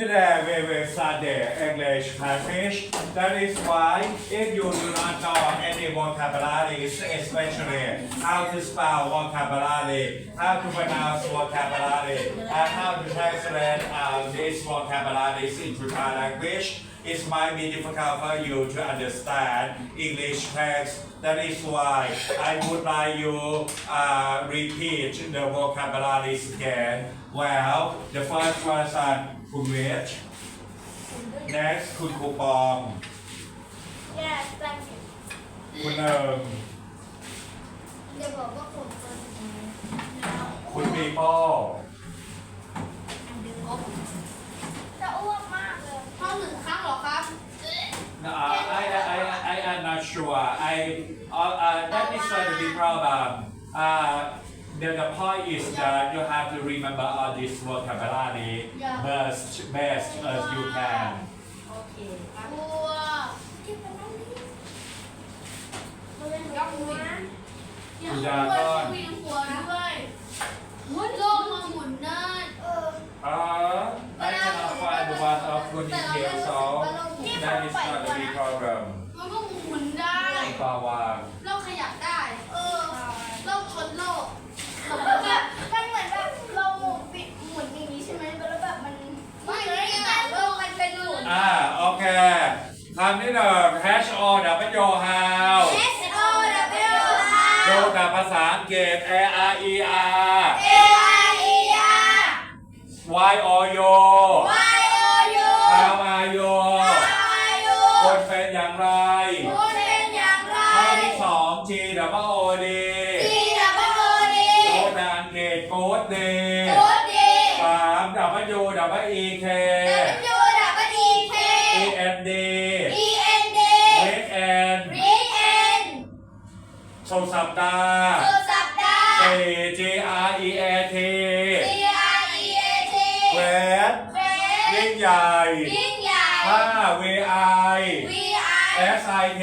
Today we will study English passage. That is why if you do not know any vocabulary, especially how to spell vocabulary, how to pronounce vocabulary, and how to translate uh, these vocabularies into Thai language, it might be difficult for you to understand English text. That is why I would like you uh, repeat the vocabularies again. Well, the first person, คุณเวช next คุณครูปอง Yes thank you คุณเอิงเดี๋ยวบอกว่าผมเป็นคุณปีโป้จะอ้วกมากเลยห้องหนึ่งครั้งเหรอครับ Uh, I, I, I, I am not sure. I, uh, uh, that is not the big problem. Uh, the, the point is that you have to remember all this vocabulary Yeah. best, best as you can. โอเคครับบัวที่เป็นนั่นนี่มันเป็นยกหัมืวออย่าคุณหัดาวก้อน วิ่งหัวด้วยหมุนโลกมาหมุนเนินเออ Uh, I cannot find the one of good details, so that is not the big problem. มันก็หมุนได้ ปาวางโลกขยับได้ เออ โลกชนโลก แบบมันเหมือนแบบเราหมุนปิดหมุนอย่างนี้ใช่ไหมแล้วแบบมัน ไม่ได้อะโลกมันเป็นหมุน อ่าโอเคคำที่หนึ่ง H O W How S O W ดูกับภาษาอังกฤษ A R E R A I E R Y O U Y O U สุดสัปดาห์ สุดสัปดาห์สี่ G R E A T C R E A T เวทเฟยิ่สงใหญ่ยิ่งใหญ่ห้า V I V I S I T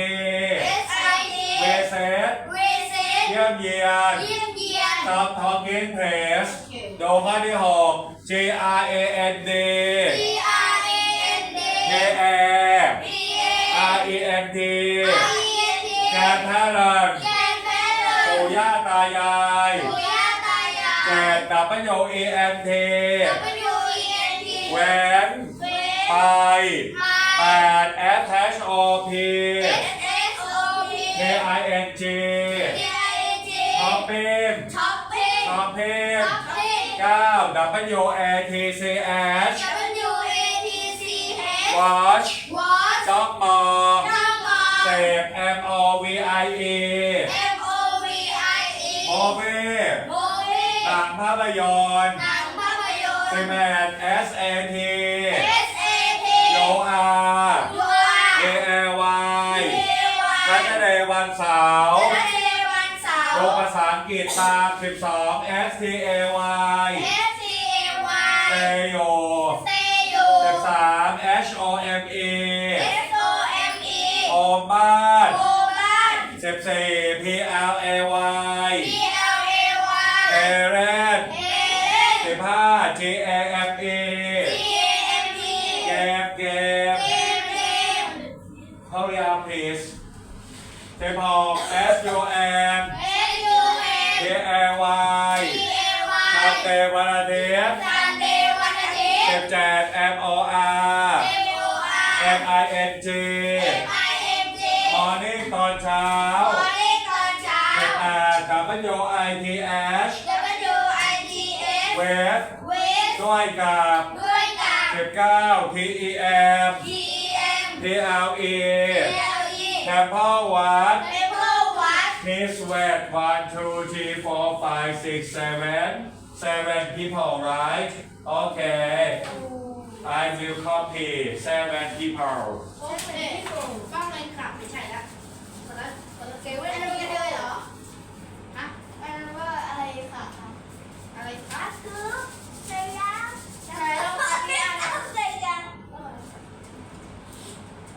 S I T เวเซตเวเซตเยี่ยมเยียนเยี่ยมเยียน ซับทอ l กิ้งเพรสโอเคโดข้อที่หก G R A N D G R A N D K A B R E N T A R E N T แกนทารันแกนแฟนเลปู่ ยย่าตายาย ปู่ย่าตายายเจ็ดดับเบิลยูเอเอ็นที W E N T แหวนเฟไปสแปด S H O P S S O P K I N G K I N G ช้อปปิ้งช้อปปิ้งช้อปปิ้งช้อปปิ้งเก้า W A T C H W A T C H watch Watch จ้องมองจ้องมองเสพ M O V I E M างภาพยนตร์หนังภาพยนตซีร์แมน S A T S A T โยอาร์ยูอา A L Y เอวาสัตเดย์วันเสาร์เจเดวันเสาร์โดภาษาอังกฤษตาม 12 S T A Y S T A เซ Y โยเซยู13 H O M E S O M E โอมบ้านโอบ้าน14 P L A Y เล่น15 G A M E T A M E เกมเกมเกมเกม Hurry up please 16 S U M S U K N A Y T A ชัด Y เตวันอาทิตย์ซันเดย์วันอาทิตย์17 M O R M O M R I N G M I M G มอร์นิ่งตอนเช้ามอร์นิ่งตอนเช้า18 W I T H W I T S เวฟ เวส ด้วยกับด้วยกับ19 T E M T E M P L E P L E แคมเพิลวัดเปเปอร์วัด Miss Wet 1 2 3 4 5 6 7 7 people right okay I will copy seven people โอเคฟังเลยครับไม่ใช่ละคนละคนละเกอัเว้นยนั้นกันเลยเหรอฮะอันนั้นว่าอะไรค่ะ อะไรคอัรับดคือเซียงใช่แล้วอัดไม่อัดเซียง โอ้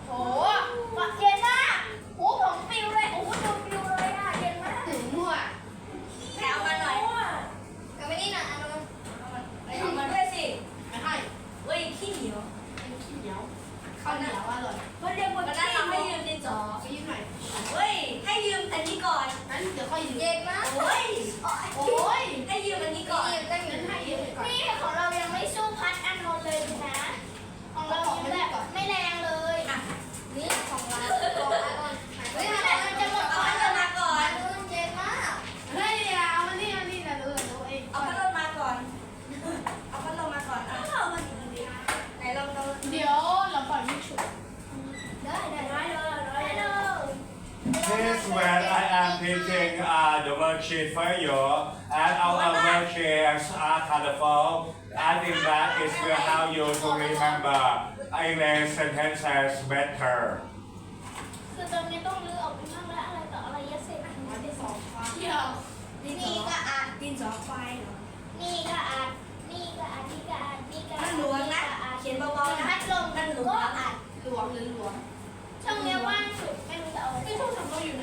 โหเย็นมากหูผมปิวเลยโอ้โหดูปิวเลยอะเย็นมากถึงมั่วแต่เอามาหน่อยเอามานี่หน่อยเอามาเอามันเอามาด้วยสิไม่ให้เว้ยขี้เหนียวเฮ้ยขี้เหนียวข้าวเหนียวอร่อยวันเรียกว่าได้เราให้ยืมดินสอไปยืมหน่อยเฮ้ยให้ยืมอันนี้ก่อนงั้นเดี๋ยวค่อยยืมเย็นมากโอ้ย โอ้ย ให้ยืมอันนี้ก่อน ตั้ง งั้นให้ยืมก่อน นี่ของเรายังไม่สู้พัดอันนนท์เลยนะ ของเรายังแบบไม่แรงเลย อะ นี่ของเราของอันนนท์เฮ้ยมันจะหมด เอาพัดลมมาก่อน อันนนท์เย็นมาก เฮ้ยเอามานี่เอานี่นะดูดูเอง เอาพัดลมมาก่อน เอาพัดลมมาก่อนอะไหนลองลอง เดี๋ยวเราปล่อยไม่ฉุก ได้ได้ได้เลยได้เลย This where I am teaching uh, the worksheet for you, and our worksheets are colorful. I think that is will help you to remember English sentences better. คือตอนนี้ต้องรื้อออกไปบ้างแล้วอะไรต่ออะไรเยอะเสร็จ มาที่สองฟ้าเที่ยว ดินส นี่ อ ก็อ่า นดินสอไฟเหรอนี่ก็อ่านนี่ก็อ่านนี่ก็อ่านนี่ก็อ่ามันนหลวงนะ เขียนเบาๆนะพัดลมกันก็อ่านหลวงหรือหลวง ช่องเนี้ยว่างสุดไม่รู้จะเอาไว้ไม่ชอบทำเราอยู่ไหน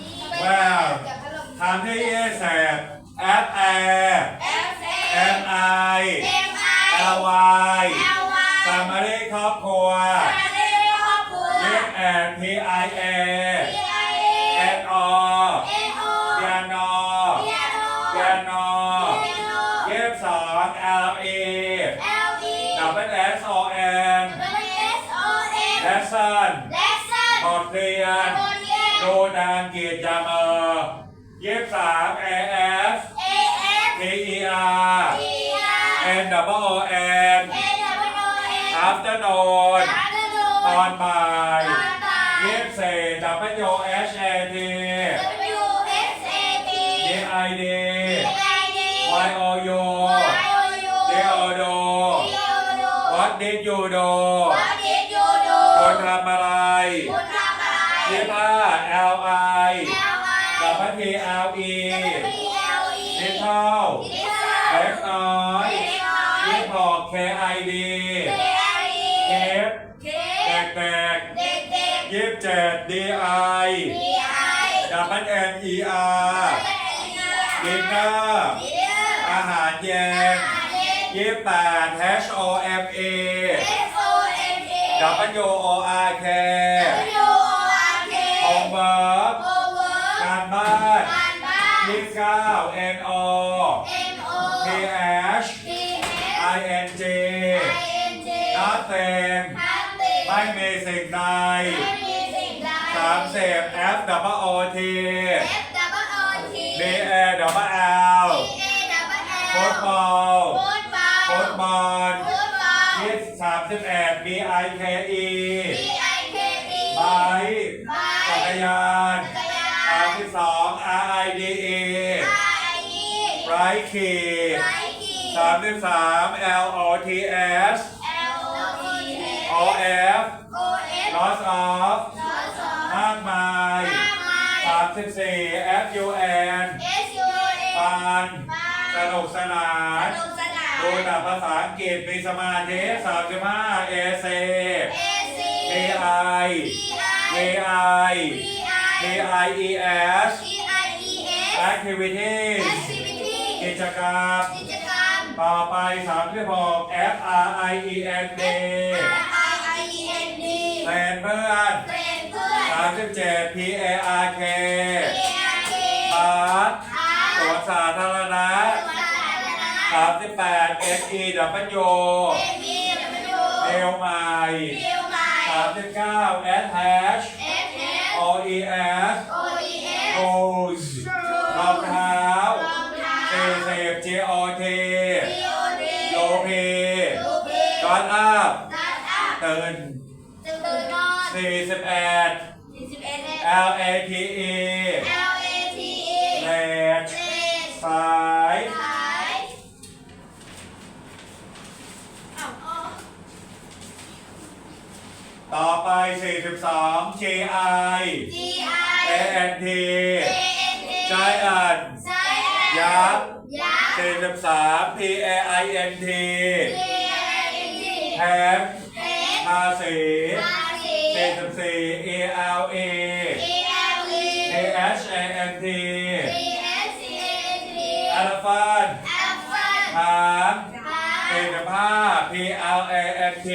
นี่ Well, กับพัดลมทำที่เอเสบ F A F A M I M I L Y L Y สามารีครอบครัวมาเรียครอบครัว เรียกแอน P I A บทเรียนดูดานกีดยามเออเย็บสาม A F A F T E R T R N W O N A W O N afternoon ตอนบ่ายตอนบ่ายเย็บเศษ W H A T W S A T D I D P I D Y O U Y O U D O Do D O U What did you do ด D I D I ดับเบิล M E R ดินเนอร์ดีเดอร์อาหารเย็นอาหารเย็นยี่สิบแปด H O M E S O M A W O R K W O R K โฮมเวิร์ก Over การบ้านการบ้านยี่สิบเก้า N O M O P H P I S N G I N J นัดเต็งทันติไม่มีสิ่งใดไม่มีสิ่งใดสามสิบ F W O T F W O T B A W L T A W L ฟุตบอลฟุตบอลฟุตบอลฟุตบอลยี่สิบสามสิบเอ็ด B I K E B I K E ไบค์ไบจักรยานจักรยาสามนสิบสอง R I D E I E ไรขี่ไนกีสามสิบสาม L O T S L O E O F O F lots of สอสอมากมายมากมายสามสิบสี่ F U N S U N ปานสนุกสนานสนุกสนานดูแต่ภาษาอังกฤษมีสมาธิสามสิบห้า A C A C A I B A I I B T I I E S T I E S activities Activity กิจกรรมกิจกรรมต่อไปสามสิบหก F R I E N D R I I E N D แฟนเพื่อนามสิบเจ็ด P A R K พาร์ทสวนสาธารณะสวนสาธารณะสามสิบแปด S E W A B W เร็วใหม่เรียวไมสามสิบเก้า S H O E S O S รองเท้ารอเท้าสี่สิบ G O T โลพีกพีดอนอัพตัดอัพตื่นตื่นนอนสี่สิบแปด L A T E L A T E เลดเลสสายสายอ้าวต่อไป 42 G I G I A N T A N T Giant ไซแอนยักษ์ยักษ์43 P A I N T P I N T แพงเพชรภาษีภาษี44 A L A E L E A H A N T C S C A T Elephant Elephant ช้างช้าง45 P L L A N T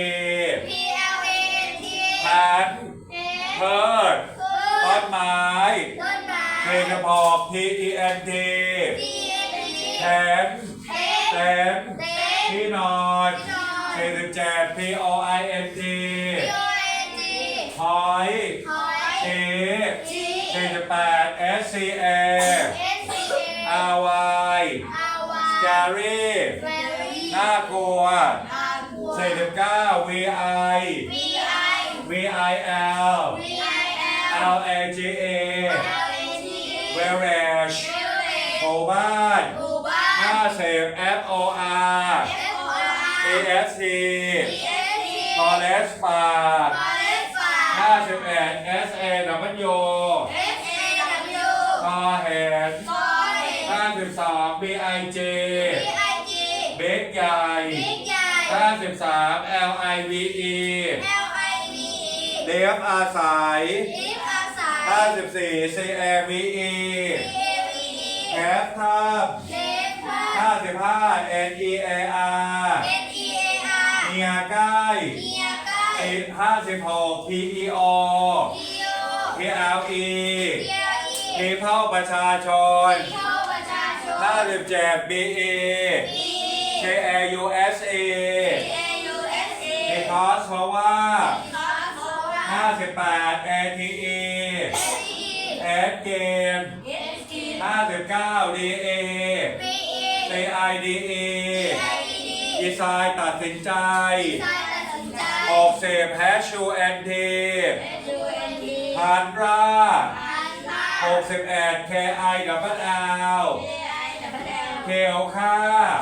P L A N T แพนเอเพิร์ดคือต้นไม้ต้นไม้เพลงกระพอก T E N T P N T แทนเทเต็นเต็ที่นอนที่นอนสี่สิบเจ็ด P O I N T P O N T พอย ห อยชีชีสี่สิบแปด S C A S C A R Y R Y Scary Very น่ากลัวน่ากลัวสี่สิบเก้า V I V I V I L V I L L A G A L A T A Village หมู่บ้า สอง B I G B I G เบกใหญ่ Big ใหญ่ห้าสิบสาม L I V E L I V E เดฟอาศัย ลิฟอาศัยห้าสิบสี่ C A V E C A V E แคปทับเทปผ้าห้าสิบห้า N E A R N E A R เมียใกล้ เมียใกล้ห้าสิบหก P E O P O P L E P L E มีเผ่าประชาชนเข้าประชาชน ห้าสิบเจ็ด B E B K A U S E P A U S A มีคอสเพราะว่าคอสโซล่าห้าสิบแปด A T E S E S เกม S E ห้าสิบเก้า D A B E C I D E I D ดีไซน์ตัดสินใจใจตัดสินใจหกสิบ H U N T S U N T พันราพันล่าหกสิบเอ็ด K I W L K I W L เขียวค่า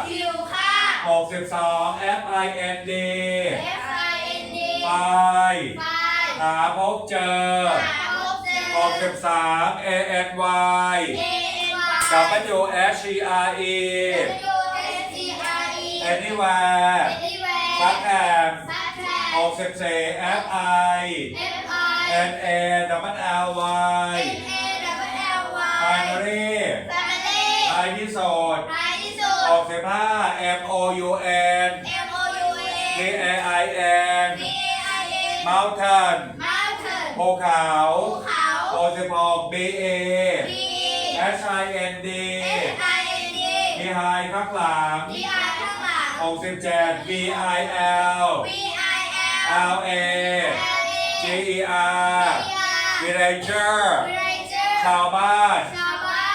คิวค่าหกสิบสอง F I N D F I N D ไปไฟหาพบเจอ หาพบเจอหกสิบสาม A N Y A N Y กับ W H E R E W S T R E anywhere Anywhere ซักแอม ซักแทหกสิบสี่ F I F I N A W L Y N A ท้ายที่สุดท้ายที่สุดหกสิบห้า M O U N M O U T N A I N B A I N mountain Mountain ภูเขาภูเขาหกสิบหก B A B H I N D S I N D มีไฮข้างหลัง D I ข้างหลังหกสิบเจ็ด V I L B I L L A L A G E R G R villager Villager ชาวบ้าน ชาว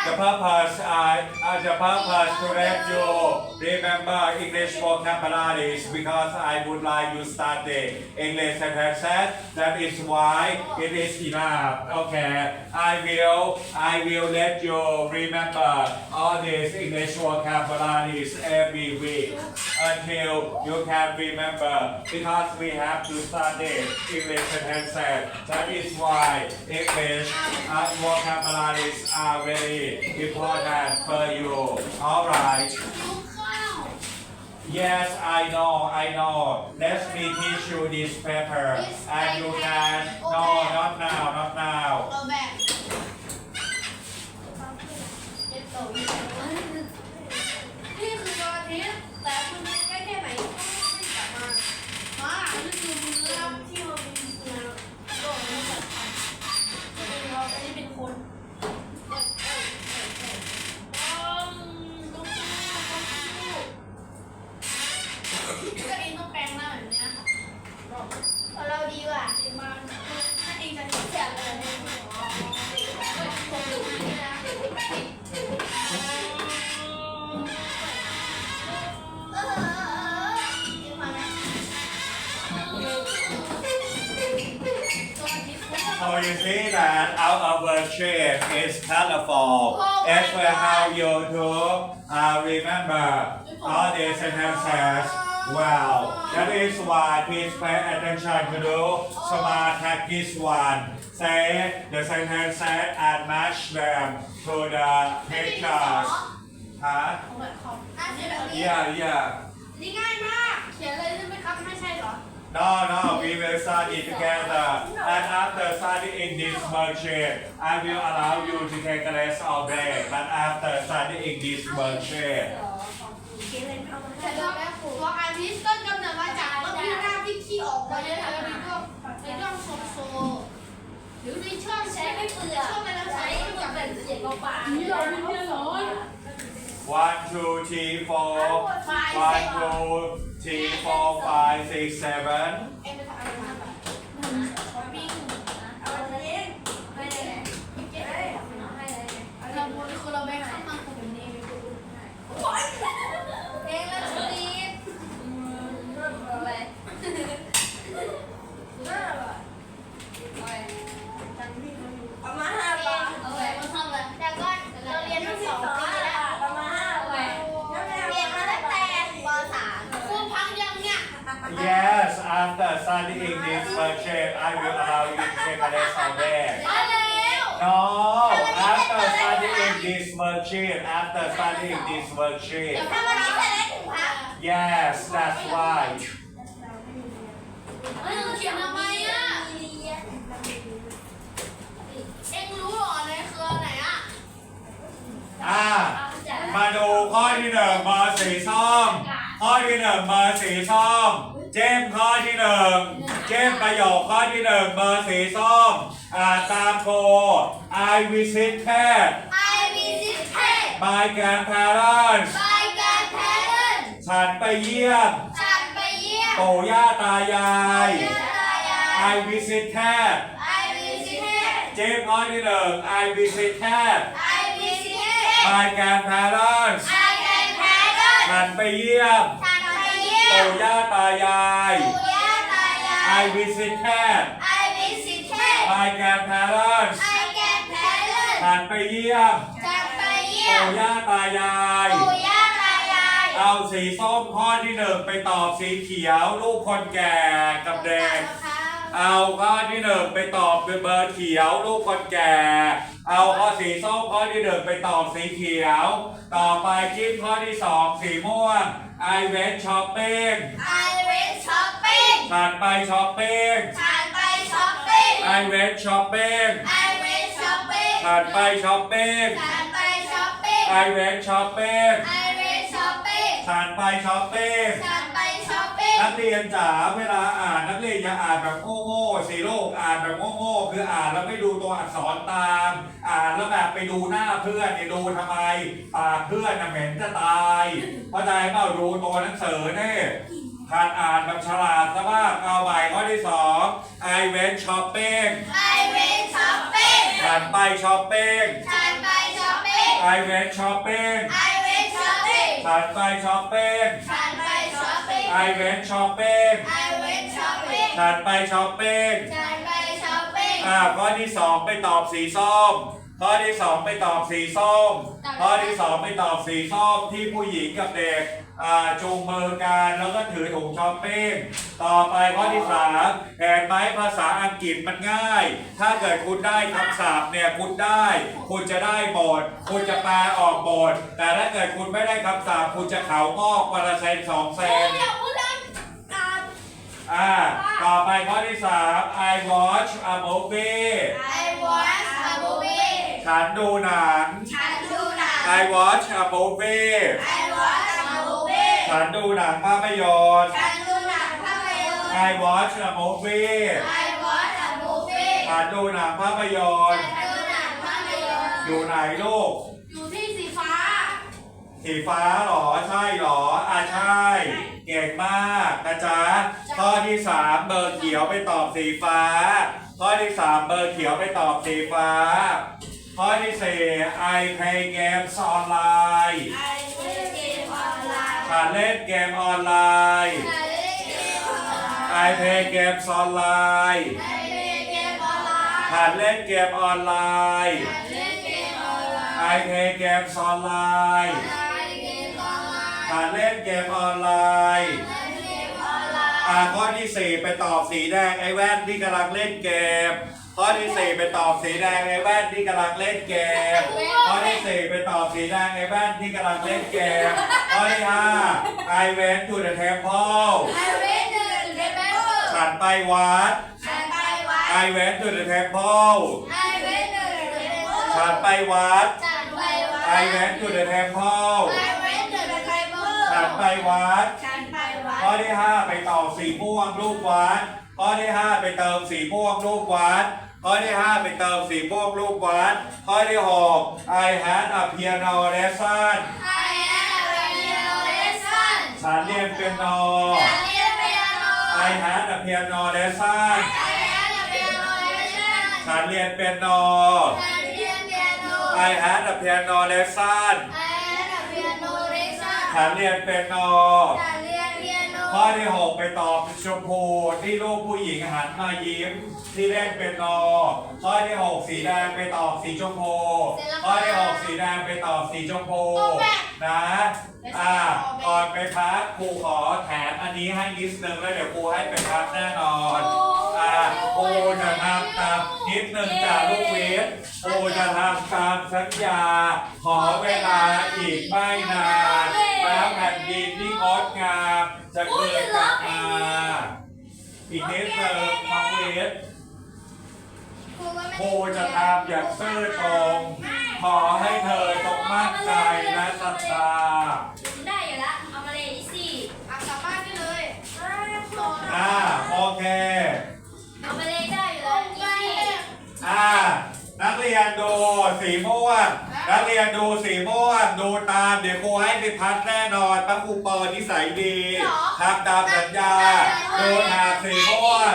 The purpose I, the purpose to let you. Remember English vocabularies because I would like you study English and. That is why it is enough. Okay. I will I will let you remember all these English vocabularies every week until you can remember because we have to study English and. That is why English and vocabularies are very important for you all right Yes, I know, I know. Let me teach you this paper. And you can. No, not now, not now. our worksheet is colorful. As for how you to uh, remember all these sentences well. That is why please pay attention to do smart practice one. Say the sentences and match them to the pictures. Huh? ของแบบของ อ่ะเสร็จแบบนี้ Yeah, yeah. นี่ง่ายมาก เขียนเลยใช่ไหม No, no, we will study together. And after studying this worksheet, I will allow you to take a rest all day. But after studying this worksheet, เขียนเลยเอามาเสร็จแล้วแม่ครูตัวอาทิตย์ต้นกำเนิดมาจากต้นพิที่ออกมาเนี่ยนะในช่วงในช่วงโซโซหรือในช่วงใช้ไม่เปลือกช่วงเวลาใช้ใช้แบบเป็นเสียงเบาๆ นี่เราไม่ได้ร้อน one two three four ไฟ one two three four five six seven เอ็มไปทำอะไรมาแบบวิ่งเอาอันนี้ไม่ได้เลยเก็บได้เอาให้เลยเราคือเราไม่หายข้างคนนี้เพลงละชุดีเอาไปเอามาห้าบาท เอาไปมาทำอะไร แต่ก็เราเรียนมาสองปีแล้ว เอามาห้าบาท เรียนมาตั้งแต่ป .3 ครูพังยังเนี่ย yes after studying this worksheet I will allow you to take a lesson there มาแล้ว no after studying this worksheet after studying this worksheet ถ้าวันนี้จะได้ถึงพัก yes that's why เฮ้ยเขียนทำไมอะ เอ็งรู้เหรอในเครือไหนอะอ่ามาดูข้อที่หนึ่งเบอร์สีส้มข้อที่หนึ่งเบอร์สีส้มเจมส์ข้อที่หนึ่งเจมส์ประโยคข้อที่หนึ่งเบอร์สีส้มอ่านตามโค I visit cat I visit cat my grandparents by grandparents ฉันไปเยี่ยมฉันไปเยี่ยมปู่ย่าตายายย่าตายาย I visit cat I visit cat เจมส์ข้อที่หนึ่ง I visit cat I visit cat my grandparents I grandparents ฉันไปเยี่ยมฉันไปเยี่ยปู่มย่าตายาย ปู่ย่าตายาย I visit cat I visit cat my grandparents I grandparents ฉันไปเยี่ยม ฉันไปเยี่ยปู่มย่าตายาย ปู่ย่าตายายเอาสีส้มข้อที่หนึ่งไปตอบสีเขียวลูกคนแก่กับเด็ก เอาข้อที่หนึ่งไปตอบเป็นเบอร์เขียวลูกคนแก่ เอาข้อสีส้มข้อที่หนึ่งไปตอบสีเขียว ต่อไปคลิปข้อที่สองสีม่วง I went shopping I went shopping ฉันไปช้อปปิ้งฉันไปช้อปปิ้ง I went shopping I went shopping ฉันไปช้อปปิ้งฉันไปช้อปปิ้ง I went shopping I went shopping ฉันไปช้อปปิ้งฉันไปช้อปปิ้งนักเรียนจ๋าเวลาอ่านนักเรียนอย่าอ่านแบบโง่ๆสิลูกอ่านแบบโง่ๆคืออ่านแล้วไม่ดูตัวอักษรตาม อ่านแล้วแบบไปดูหน้าเพื่อนเนี่ยดูทำไมปากเพื่อนน่ะเหม็นจะตายเข้าใจเปล่าดูตัวหนังสือเนี่ยหัดอ่านแบบฉลาดซะบ้างเอาใหม่ข้อที่สอง I went shopping I went shopping ฉันไปช้อปปิ้งฉันไปช้อปปิ้ง I went shopping I went shopping ฉันไปช้อปปิ้งฉันไปช้อปปิ้ง I went shopping I went shopping ฉันไปช้อปปิ้งฉันไปช้อปปิ้งอ่าข้อที่สองไปตอบสีส้มข้อที่สองไปตอบสีส้ม ข้อที่สองไปตอบสีส้มที่ผู้หญิงกับเด็กอ่าจูงมือกันแล้วก็ถือถุงช้อปปิ้งต่อไปข้อที่สามเห็นไหมภาษาอังกฤษมันง่าย ถ้าเกิดคุณได้คำศัพท์เนี่ยคุณได้ คุณจะได้หมดคุณจะแปลออกหมดแต่ถ้าเกิดคุณไม่ได้คำศัพท์คุณจะเขางอกวันละเซนสองเซนอย่าพูดเรื่องการอ่า ต่อไปข้อที่สาม I watch a movie I watch a movie ฉันดูหนังฉันดูหนัง I watch a movie I watch a movie ฉันดูหนังภาพยนตร์ฉันดูหนังภาพยนตร์ I watch a movie I watch a movie ฉันดูหนังภาพยนตร์ฉันดูหนังภาพยนตร์อยู่ไหนลูกอยู่ที่สีฟ้าสีฟ้าเหรอ ใช่เหรอ อ่าใช่ เก่งมากนะจ๊ะ ข้อที่สามเบอร์เขียวไปตอบสีฟ้า ข้อที่สามเบอร์เขียวไปตอบสีฟ้า ข้อที่สี่ I play games online ไอเล่นเกมออนไลน์ฉันเล่นเกมออนไลน์ฉันเล่นเกมออนไลน์ I play games online ไอเล่นเกมออนไลน์ฉันเล่นเกมออนไลน์ฉันเล่นเกมออนไลน์ I play games online ฉันเล่นเกมออนไลน์ฉันเล่นเกมออนไลน์ฉันเล่นเกมออนไลน์อ่าข้อที่4ไปตอบสีแดงไอ้แว่นที่กำลังเล่นเกม ข้อที่4ไปตอบสีแดงไอ้แว่นที่กำลังเล่นเกม ข้อที่4ไปตอบสีแดงไอ้แว่นที่กำลังเล่นเกม ข้อที่5 I went to the temple ไอเล่นเกมเกมเปิดฉันไปวัดฉันไปวัด I went to the temple ไอเล่นเกมเกมเปิดฉันไปวัดฉันไปวัด I went to the temple ไอเล่นเกมเกมเปิดฉันไปวัดฉันไปวัดข้อข้อที่ห้าไปต่อสีม่วงรูปวัดข้อที่ห้าไปเติมสีม่วงรูปวัด ข้อที่ห้าไปเติมสีม่วงรูปวัด ข้อที่หก I had a piano lesson ไอแอนเรียนเลสันฉันเรียนเปียโนการเรียนเปียโน I had a piano lesson ไอแอนเรียนเลสันฉันเรียนเปียโนการเรียนเปียโน I had a piano lesson ไอแอนเรียนโนเลสันฉันเรียนเปียโนการเรียนเปียโน ข้อที่หกไปตอบชมพูที่ลูกผู้หญิงหันมายิ้ม ที่เล่นเป็นโนข้อที่หกสีแดงไปตอบสีชมพูข้อที่หกสีแดงไปตอบสีชมพูนะอ่าก่อนไปพักครูขอแถมอันนี้ให้นิดนึงแล้วเดี๋ยวครูให้ไปพักแน่นอนอ่าครูจะทำตามนิดนึงจากลูกเวทครูจะทำตามสัญญาขอเวลาอีกไม่นาน แล้วแผ่นดินที่งดงามจะเกิดกลับมาอีกนิดเดิมน้องเวทครูจะทำอย่างซื่อตรง ขอให้เธอจงมั่นใจและศรัทธาได้อยู่ละเอามาเลยดิสิอะกลับบ้านได้เลยอ่าโอเค เอามาเลยได้อยู่แล้วดิสิอ่านักเรียนดูสีม่วง นักเรียนดูสีม่วงดูตามเดี๋ยวครูให้ไปพักแน่นอนป้าครูเปิดนิสัยดีทำตามสัญญาดูหาสีม่วง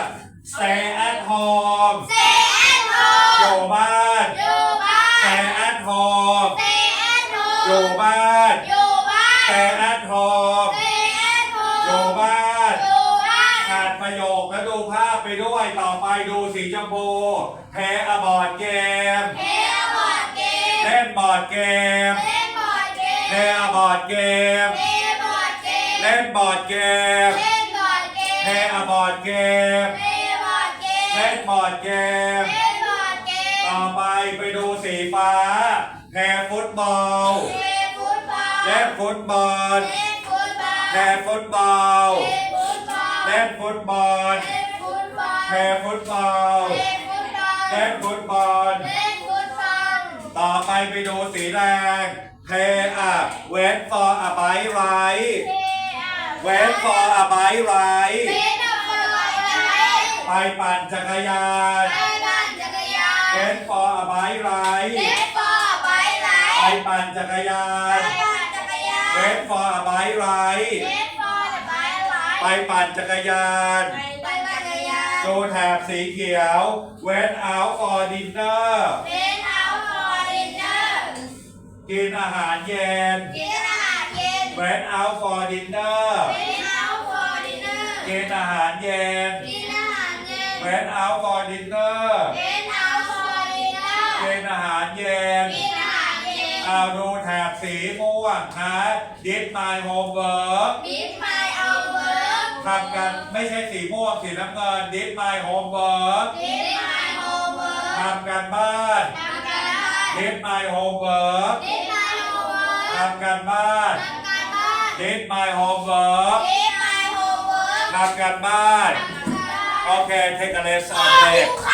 stay at home เซแอนโฮอยู่บ้านอยู่บ้าน stay at home เซแอนโฮอยู่บ้านอยู่บ้าน stay at home เซแอนโฮอยู่บ้านอยู่บ้านอ่านประโยคแล้วดูภาพไปด้วยต่อไปดูสีชมพูแพ้อบอร์ดเกมเบอร์ดเกมเล่นบอร์ดเกมแพ้อบอร์ดเกมเทบอร์ดเกม เล่นบอร์ดเกม เล่นบอร์ดเกมแพ้อบอร์ดเกมเทบอร์ดเกม เล่นบอร์ดเกม เล่นบอร์ดเกม ต่อไปไปดูสีฟ้าแพ้ฟุตบอล เล่นฟุตบอลเล่นฟุตบอล เล่นฟุตบอล แพ้ฟุตบอล เล่นฟุตบอล ตบอลเล่นฟุตบอลต่อไปไปดูสีแดง Pay a wait for a bike ride เทอะ wait for a bike ride เล่นอะบอลไลไปปั่นจักรยานไปปั่นจักรยาน wait for a bike ride เล่นบอลไปไหลไปปั่นจักรยาไปนปั่นจักรยาน wait for a bike ride เล่นบอลไปไหลไปปั่นจักรยานไปปั่นจักรยานดูแถบสีเขียว went out for dinner กินอาหารเย็น กินอาหารเย็น went out for dinner เล่นเอาฟอร์ดินเนอร์กินอาหารเย็น กินอาหารเย็น went out for dinner เล่นเอาฟอร์ดินเนอร์กินอาหารเย็นกินอาหารเย็น เอาดูแถบสีม่วงนะ did my homework มิดไมเอาเวิร์กทำกันไม่ใช่สีม่วงสีน้ำเงิน did my homework มิดไมโฮเวิร์กทำกันบ้าน ทำการบ้าน did my homework มิ ทำกันบ้าน ทำการบ้าน did my homework มิดไมโฮเวิร์กทำกันบ้านทำการบ้าน โอเค take a rest อ้า on ว break หิวข้